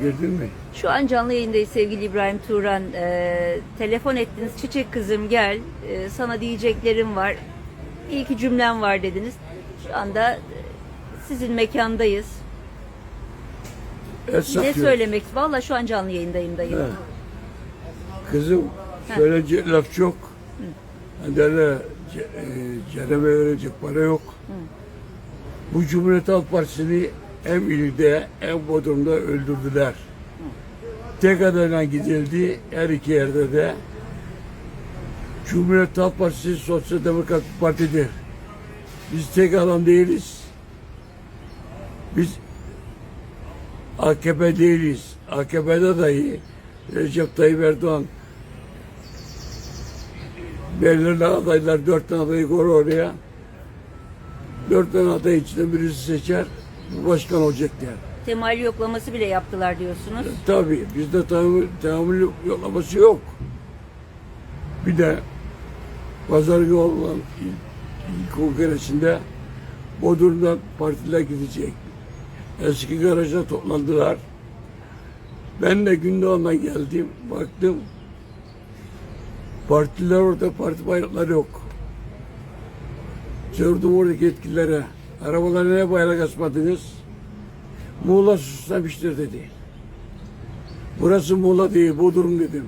Girdin mi? Şu an canlı yayındayız sevgili İbrahim Turan. Ee, telefon ettiniz. Çiçek kızım gel. Ee, sana diyeceklerim var. İyi ki cümlem var dediniz. Şu anda e, sizin mekandayız. Et Ne satıyor. söylemek? Valla şu an canlı yayındayım dayım. Kızım söyleyecek laf çok. Derler ce, e, verecek para yok. Bu Cumhuriyet Halk Partisi'ni hem ilde hem Bodrum'da öldürdüler. Tek adayla gidildi her iki yerde de. Cumhuriyet Halk Partisi Sosyal Demokrat Parti'dir. Biz tek adam değiliz. Biz AKP değiliz. AKP'de dahi Recep Tayyip Erdoğan belirli adaylar dört tane adayı koyar oraya. Dört tane aday içinde birisi seçer. Başkan olacak der. Temayül yoklaması bile yaptılar diyorsunuz. Tabii bizde tahammül, tahammül yollaması yok. Bir de pazar günü olan ilk kongresinde Bodrum'dan partiler gidecek. Eski garaja toplandılar. Ben de Gündoğan'a geldim. Baktım. Partiler orada, parti bayrakları yok. Sordum oradaki yetkililere. Arabalara ne bayrak asmadınız? Muğla susamıştır dedi. Burası Muğla değil, Bodrum dedim.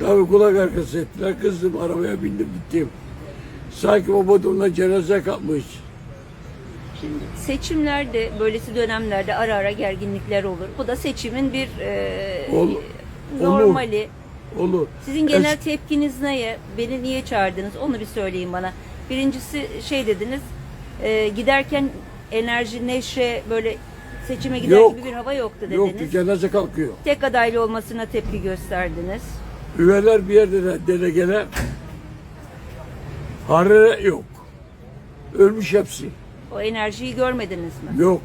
Tabii kulak arkası ettiler. Kızdım arabaya bindim gittim. Sanki o Bodrum'da cenaze kalkmış. Şimdi seçimlerde, böylesi dönemlerde ara ara gerginlikler olur. Bu da seçimin bir e, Ol- olur. normali. Olur. Sizin genel Es- tepkiniz neye? Beni niye çağırdınız? Onu bir söyleyin bana. Birincisi şey dediniz, e, giderken enerji, neşe, böyle seçime gider Yok. gibi bir hava yoktu dediniz. Yoktu, cenaze kalkıyor. Tek adaylı olmasına tepki gösterdiniz. Üyeler bir yerde de delegeler. Harare yok. Ölmüş hepsi. O enerjiyi görmediniz mi? Yok.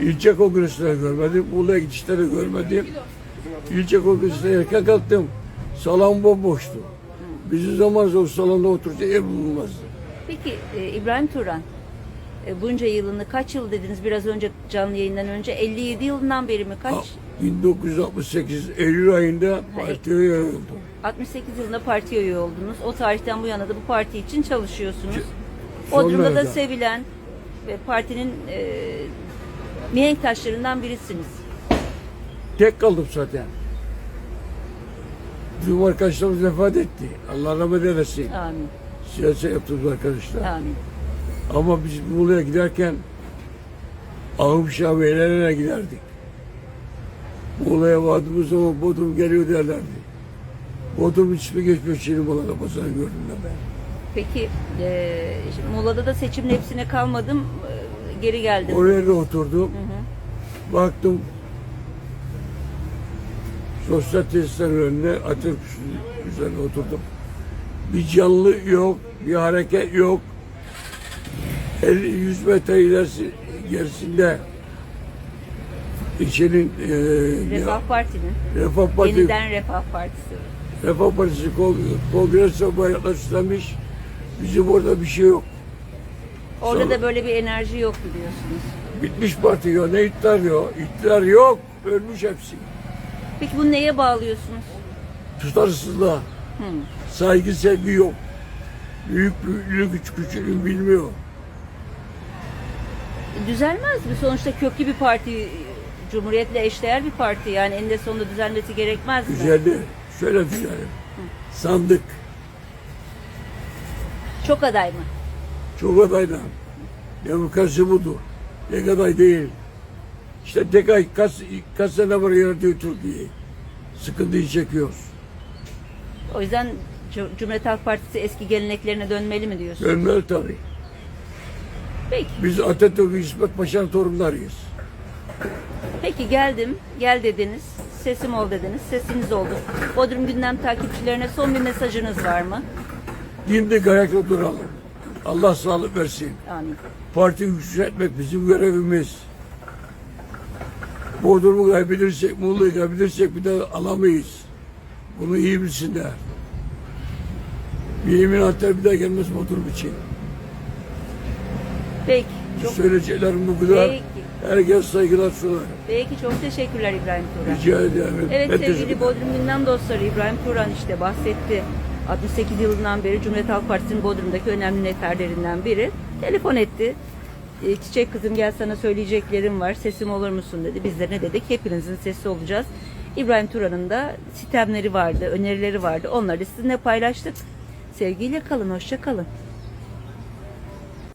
İlçe kongresine görmedim. Muğla'ya gidişte de görmedim. İlçe kongresine erken kalktım. Salon bomboştu. Bizim zamanımızda o salonda oturacak yer bulunmazdı. Peki e, İbrahim Turan, e, bunca yılını kaç yıl dediniz biraz önce canlı yayından önce? 57 yılından beri mi kaç? 1968 Eylül ayında partiye üye oldum. 68 yılında partiye üye oldunuz. O tarihten bu yana da bu parti için çalışıyorsunuz. Sonra Bodrum'da da da. sevilen ve partinin e, mihenk taşlarından birisiniz. Tek kaldım zaten. Bizim arkadaşlarımız vefat etti. Allah rahmet eylesin. Amin. Siyaset yaptığımız arkadaşlar. Amin. Ama biz Muğla'ya giderken Ahım Şah Beyler'e giderdik. Muğla'ya vardığımız zaman Bodrum geliyor derlerdi. Bodrum ismi geçmiyor şimdi Muğla'da pazarı gördüm de ben. Peki e, şimdi Muğla'da da seçimin hepsine kalmadım. e, geri geldim. Oraya da oturdum. Baktım sosyal tesislerin önüne Atatürk üzerine oturdum. Bir canlı yok, bir hareket yok. 50-100 metre ilerisi gerisinde ilçenin e, Refah Parti'nin. Refah Partisi, Yeniden Refah Partisi. Refah Partisi kol, kongres bayraklar süslenmiş. Bizim orada bir şey yok. Orada Sonra- da böyle bir enerji yok biliyorsunuz. Bitmiş parti yok, ne iktidar yok. İktidar yok, ölmüş hepsi. Peki bunu neye bağlıyorsunuz? tutarsızlığa, saygı sevgi yok. Büyük büyüklüğü küçük küçüğünü bilmiyor. E, Düzelmez mi? Sonuçta köklü bir parti, Cumhuriyet'le eşdeğer bir parti. Yani eninde sonunda düzelmesi gerekmez mi? Güzeldi. Şöyle diyelim. Sandık. Çok aday mı? Çok adayla. Demokrasi budur. Tek aday değil. İşte tek ay kaç, kaç sene var yaratıyor Türkiye'yi. Sıkıntıyı çekiyoruz. O yüzden Cu- Cumhuriyet Halk Partisi eski geleneklerine dönmeli mi diyorsun? Dönmeli tabii. Peki. Biz Atatürk İsmet Paşa'nın torunlarıyız. Peki geldim, gel dediniz, sesim ol dediniz, sesiniz oldu. Bodrum Gündem takipçilerine son bir mesajınız var mı? Dimdik ayakta duralım. Allah sağlık versin. Amin. Parti yükseltmek bizim görevimiz. Bodrum'u kaybedersek, Muğla'yı kaybedersek bir daha alamayız. Bunu iyi bilsinler. Bir yemin hatta bir daha gelmez Bodrum için. Peki. Çok Söyleyeceklerim bu kadar. Peki. Herkes saygılar sunar. Peki çok teşekkürler İbrahim Turan. Rica ederim. Evet Ben sevgili Bodrum Gündem dostları İbrahim Turan işte bahsetti. 68 yılından beri Cumhuriyet Halk Partisi'nin Bodrum'daki önemli neferlerinden biri. Telefon etti. E, Çiçek kızım gel sana söyleyeceklerim var. Sesim olur musun dedi. Biz de ne dedik? Hepinizin sesi olacağız. İbrahim Turan'ın da sitemleri vardı, önerileri vardı. Onları sizinle paylaştık. Sevgiyle kalın, hoşça kalın.